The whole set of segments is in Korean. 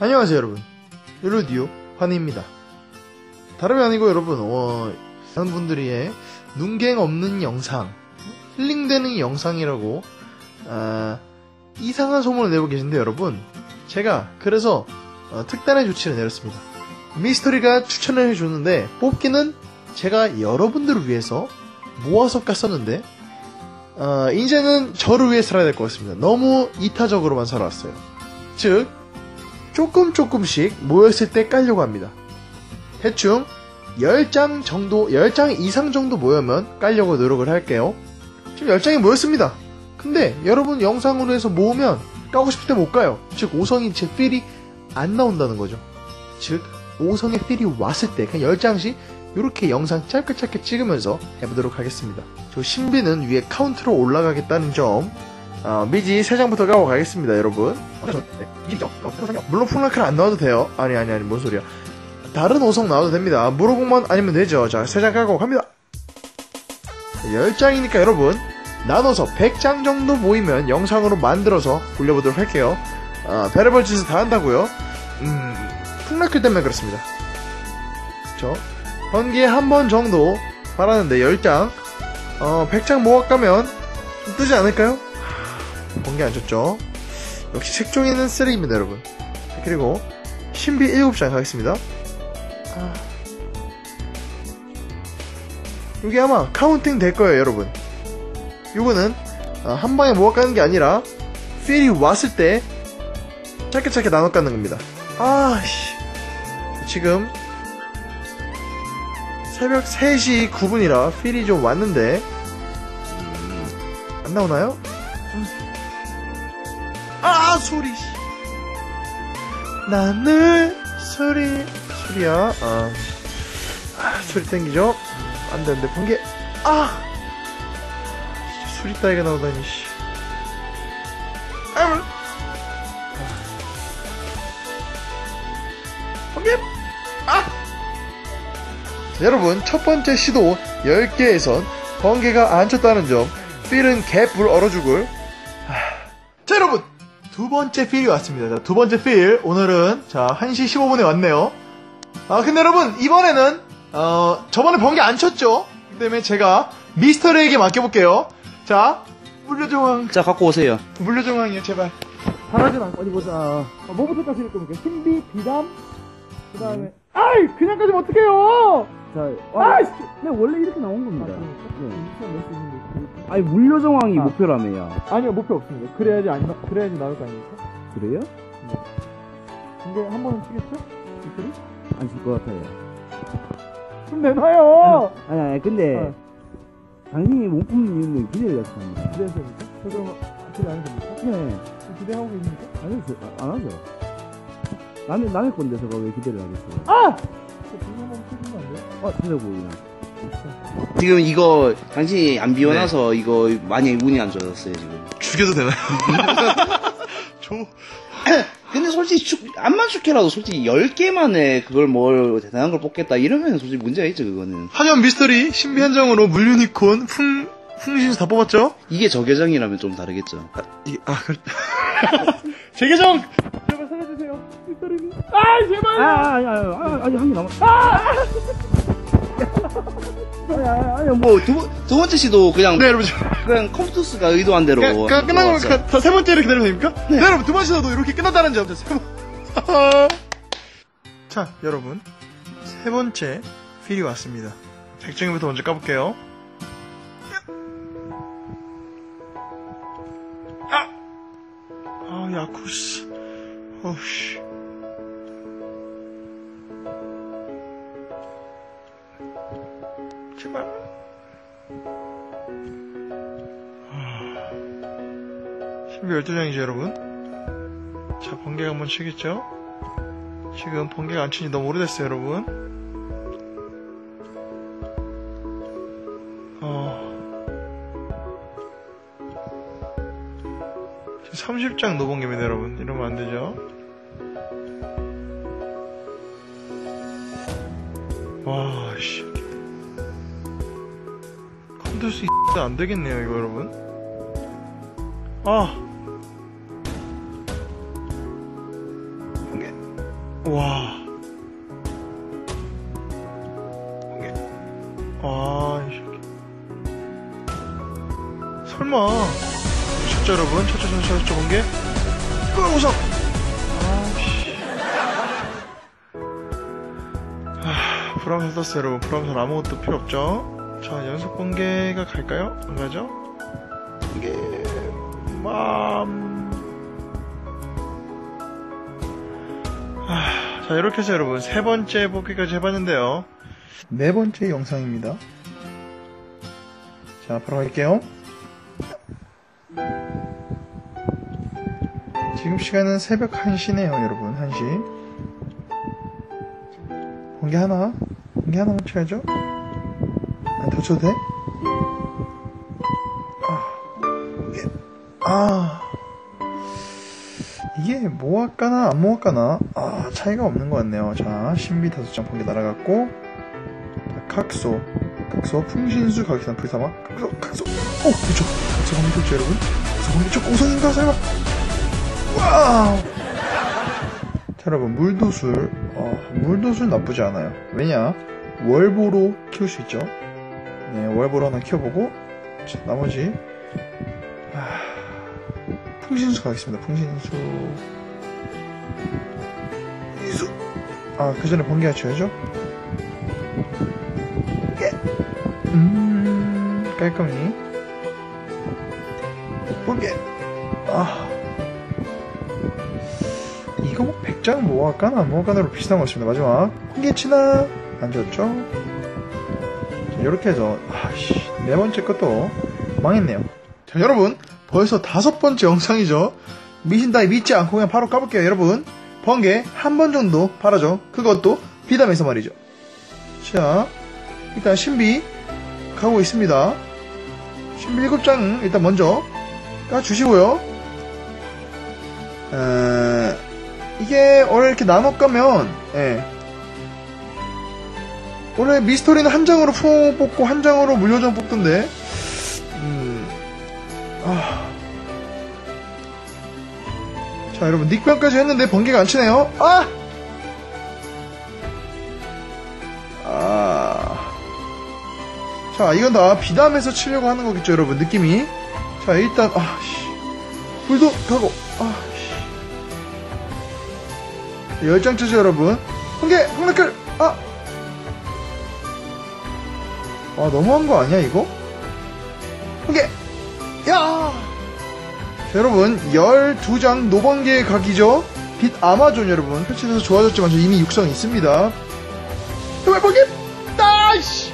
안녕하세요 여러분. 르디오 환희입니다. 다름이 아니고 여러분 어, 많은 분들이 눈갱 없는 영상 힐링되는 영상이라고 아, 이상한 소문을 내고 계신데 여러분 제가 그래서 어, 특단의 조치를 내렸습니다. 미스터리가 추천을 해줬는데 뽑기는 제가 여러분들을 위해서 모아서 깠었는데 어, 이제는 저를 위해 살아야 될 것 같습니다. 너무 이타적으로만 살아왔어요. 즉 조금 조금씩 모였을 때 깔려고 합니다. 대충 10장 정도, 10장 이상 정도 모이면 깔려고 노력을 할게요. 지금 10장이 모였습니다. 근데 여러분 영상으로 해서 모으면 까고 싶을 때 못 가요. 즉 5성이 제 필이 안 나온다는 거죠. 즉 5성의 필이 왔을 때 그냥 10장씩 이렇게 영상 짧게 짧게 찍으면서 해보도록 하겠습니다. 저 신비는 위에 카운트로 올라가겠다는 점 어, 미지 3장부터 까고 가겠습니다, 여러분. 네, 물론 풀라클 안 나와도 돼요. 아니, 아니, 아니, 뭔 소리야. 다른 5성 나와도 됩니다. 무로공만 아니면 되죠. 자, 3장 까고 갑니다. 10장이니까 여러분, 나눠서 100장 정도 모이면 영상으로 만들어서 올려보도록 할게요. 아, 별의별 짓을 다 한다고요 음, 풀라클 때문에 그렇습니다. 그쵸? 번기에 한 번 정도 빨았는데 10장, 어, 100장 모아가면 좀 뜨지 않을까요? 번개 안 쳤죠? 역시 색종이는 쓰레기입니다, 여러분. 자, 그리고 신비 7장 가겠습니다. 아... 이게 아마 카운팅 될 거예요, 여러분. 요거는 아, 한 방에 모아 까는 게 아니라 필이 왔을 때 짧게 짧게 나눠 까는 겁니다. 아씨. 지금 새벽 3시 9분이라 필이 좀 왔는데 음, 안 나오나요? 아 소리. 나늘 소리. 소리야. 아, 아 소리 땡기죠? 안돼 안돼 번개. 아! 소리 따위가 나오다니 씨. 아, 번개. 아! 자, 여러분 첫 번째 시도 10개에선 번개가 안 쳤다는 점 필은 개뿔 얼어 죽을 두 번째 필이 왔습니다. 자, 두 번째 필 오늘은 자 1시 15분에 왔네요. 아 근데 여러분 이번에는 어 저번에 번개 안 쳤죠? 그 때문에 제가 미스터리에게 맡겨볼게요. 자 물려종왕 자, 갖고 오세요. 물려종왕이요 제발. 잘하진 않고 어디 보자. 어, 뭐부터 까실 겁니까? 신비, 비담, 그 다음에 아이 그냥 까지면 어떡해요? 자, 아이 씨. 네, 원래 이렇게 나온 겁니다. 네. 아니, 물려정왕이 아. 목표라며요. 아니요 목표 없습니다. 그래야지 안 나- 그래야지 나올 거 아닙니까? 그래요? 근데 한 번은 치겠죠? 빅토리? 안칠 것 같아요. 좀 내놔요. 아니, 아니, 근데, 어. 당신이 몸품 이유는 기대를 했습니다. 기대하십니까? 저 그럼 기대 안 해도 됩니까? 네. 기대하고 계십니까? 안 했어, 아, 안 하죠. 남의, 남의 건데, 저가 왜 기대를 하겠어요? 아! 저 두분 한번 쳐주면 안 돼요? 어, 찾아보이나. 지금 이거 당신이 안 비워놔서 이거 많이 운이 안 좋아졌어요 지금. 죽여도 되나요? 저 근데 솔직히 축, 안만 축해라도 솔직히 10개만에 그걸 뭘 대단한 걸 뽑겠다 이러면 솔직히 문제가 있죠 그거는. 하지만 미스터리 신비 한정으로 물유니콘 풍 풍신수 다 뽑았죠? 이게 저계정이라면 좀 다르겠죠. 아, 이, 아 그, 제 계정! 제발 살려주세요. 빅토리님. 아 제발! 아, 아니, 아니, 아니, 한개 남았, 아! 아니, 아니, 아니, 뭐, 뭐두두 번째 시도 그냥 네 여러분 그냥 컴퓨터스가 의도한 대로. 그, 그. 그, 다세 번째를 기다리면 됩니까? 네. 여러분 두 번째도 이렇게 끝났다는 점. 자, 세 번. 자 여러분 세 번째 필이 왔습니다. 색종이부터 먼저 까볼게요. 신비 12장이죠, 여러분? 자, 번개가 한번 치겠죠? 지금 번개가 안 친지 너무 오래됐어요, 여러분. 어. 지금 30장 노번개입니다, 여러분. 이러면 안 되죠? 와, 씨. 컨두스 안 되겠네요, 이거, 여러분. 아. 와. 아, 이 새끼. 설마. 진짜 여러분, 차차차차차 번개. 이거 우선. 아씨. 아, 불암선 떴어요, 여러분. 불암선 아무것도 필요 없죠? 자, 연속 번개가 갈까요? 안 가죠? 이게, 맘. 아, 자, 이렇게 해서 여러분, 세 번째 복귀까지 해봤는데요. 네 번째 영상입니다. 자, 바로 갈게요. 지금 시간은 새벽 1시네요, 여러분. 1시. 번개 하나? 번개 하나만 쳐야죠? 아, 더 쳐도 돼? 아, 이게, 아. 이게 뭐 할까나 안 뭐 할까나? 아 차이가 없는 것 같네요. 자 신비 다섯 장 번개 날아갔고 자, 각소. 각소 풍신수 각기산 불사막 각소 각소. 오 그쵸. 각소 번개 좋죠 여러분? 각소 번개 쪽 우선인가 설마. 와우. 자 여러분 물도술. 어, 물도술 나쁘지 않아요. 왜냐? 월보로 키울 수 있죠? 네 월보로 하나 키워보고 자, 나머지 아, 풍신수 가겠습니다. 풍신수. 이수. 아, 그 전에 번개가 쳐야죠? 예. 음, 깔끔히. 번개. 아. 이거 뭐, 백장 뭐 할까나, 뭐 할까나로 비슷한 것 같습니다. 마지막. 번개 치나? 안 좋았죠? 자, 요렇게 해서, 아씨, 네 번째 것도 망했네요. 자, 여러분. 벌써 다섯 번째 영상이죠. 미신 따위 믿지 않고 그냥 바로 까볼게요, 여러분. 번개 한 번 정도 바라죠. 그것도 비담에서 말이죠. 자, 일단 신비 가고 있습니다. 신비 7장 일단 먼저 까주시고요. 에, 이게 원래 이렇게 나눠 까면, 예. 원래 미스터리는 한 장으로 푸 뽑고 한 장으로 물요정 뽑던데, 자, 여러분, 닉변까지 했는데 번개가 안 치네요. 아! 아. 자, 이건 다 비담해서 치려고 하는 거겠죠, 여러분, 느낌이. 자, 일단, 아, 씨. 불도 가고, 아, 씨. 열장 치죠, 여러분. 번개, 황락글, 아! 아, 너무한 거 아니야, 이거? 번개! 야! 자, 여러분 12장 노번개 각이죠? 빛 아마존 여러분 펼치면서 좋아졌지만 저 이미 육성 있습니다. 정말 번개 나이씨!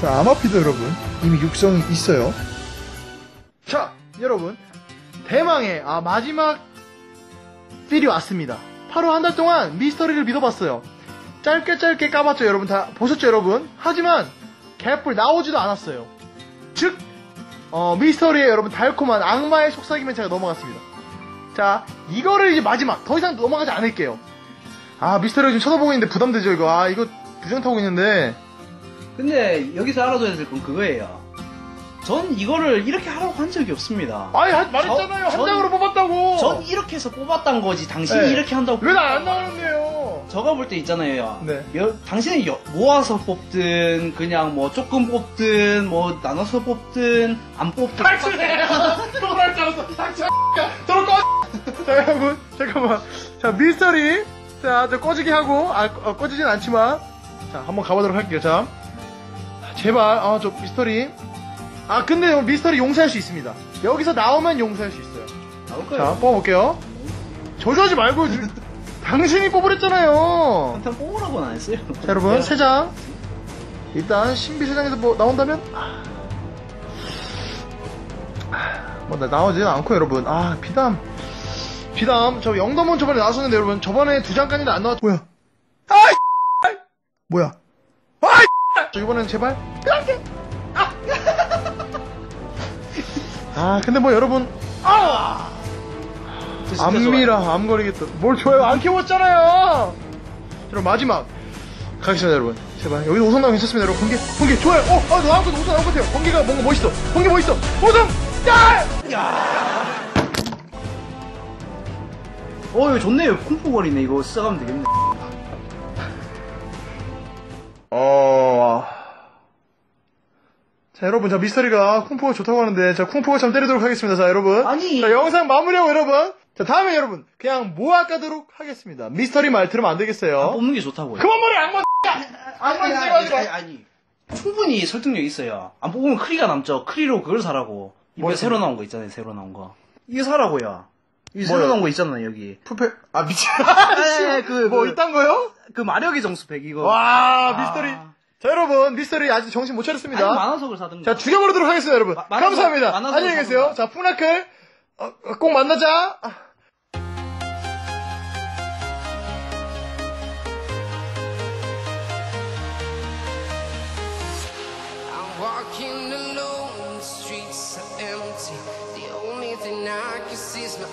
자 아마피도 여러분 이미 육성이 있어요. 자 여러분 대망의 아 마지막 필이 왔습니다. 바로 한 달 동안 미스터리를 믿어봤어요. 짧게 짧게 까봤죠 여러분. 다 보셨죠 여러분? 하지만 개뿔 나오지도 않았어요. 즉, 어, 미스터리에 여러분 달콤한 악마의 속삭임에 제가 넘어갔습니다. 자, 이거를 이제 마지막, 더 이상 넘어가지 않을게요. 아, 미스터리가 지금 쳐다보고 있는데 부담되죠, 이거. 아, 이거 부정 타고 있는데. 근데 여기서 알아둬야 될 건 그거예요. 전 이거를 이렇게 하라고 한 적이 없습니다. 아이, 하- 말했잖아요. 한 전- 장으로 뽑았다고. 전 이렇게 해서 뽑았단 거지. 당신이 네. 이렇게 한다고. 왜 나 안 나오는데요? 저가 볼때 있잖아요. 네. 여- 당신이 여- 모아서 뽑든 그냥 뭐 조금 뽑든 뭐 나눠서 뽑든 안 뽑든 탈출해! 또날 줄 알았어. 탈출! 꺼! 자, 여러분, 잠깐만. 자, 미스터리. 자, 저 꺼지게 하고, 아, 어, 꺼지진 않지만. 자, 한번 가보도록 할게요, 자. 제발, 아, 저 미스터리. 아, 근데 요 미스터리 용서할 수 있습니다. 여기서 나오면 용서할 수 있어요. 나올 자. 뽑아볼게요. 저주하지 말고, 주- 당신이 뽑으랬잖아요. 한탄 뽑으라고는 안 했어요. 자, 여러분, 세 장. 일단, 신비 세 장에서 뭐, 나온다면? 아. 뭐, 나, 나오지는 않고, 여러분. 아, 비담. 비담. 저 영담은 저번에 나왔었는데, 여러분. 저번에 두 장까지는 안 나왔, 뭐야? 아이! 뭐야? 아이! 저 이번엔 제발. 그렇게! 아! 아, 근데 뭐, 여러분. 아! 암미라, 암거리겠다. 뭘 좋아요? 안 키웠잖아요! 그럼 마지막. 가겠습니다, 여러분. 제발. 여기서 우선 나오면 괜찮습니다, 여러분. 번개, 번개, 좋아요! 어, 아, 나올 것 우선 나올 것 같아요. 번개가 뭔가 멋있어. 번개 멋있어. 우선! 야! 야! 어, 이거 좋네요. 쿵쿵거리네. 이거 써가면 되겠네. 어. 자, 여러분, 자, 미스터리가 쿵푸가 좋다고 하는데, 자, 쿵푸가 참 때리도록 하겠습니다. 자, 여러분. 아니. 자, 영상 마무리하고, 여러분. 자, 다음에 여러분, 그냥 모아 가도록 하겠습니다. 미스터리 말 들으면 안 되겠어요. 뽑는 게 좋다고요. 그만 말해, 악마! 악마 아니, 새끼 아니, 하지 마. 아니, 아니. 충분히 설득력 있어요. 안 뽑으면 크리가 남죠. 크리로 그걸 사라고. 이번에 뭘 새로 나온 거 있잖아요. 새로 나온 거. 이거 사라고요. 이 새로 뭐요? 나온 거 있잖아요. 여기. 푸페, 아, 미친. 네, 그, 뭐, 그- 이딴 거요? 그 마력의 정수팩 이거. 와, 아. 미스터리. 자, 여러분, 미스터리 아직 정신 못 차렸습니다. 아니, 만화석을 사든가. 자, 죽여버리도록 하겠습니다, 여러분. 마- 만화석- 감사합니다. 만화석 안녕히 계세요. 자, 푸나클, 어, 어, 꼭 만나자.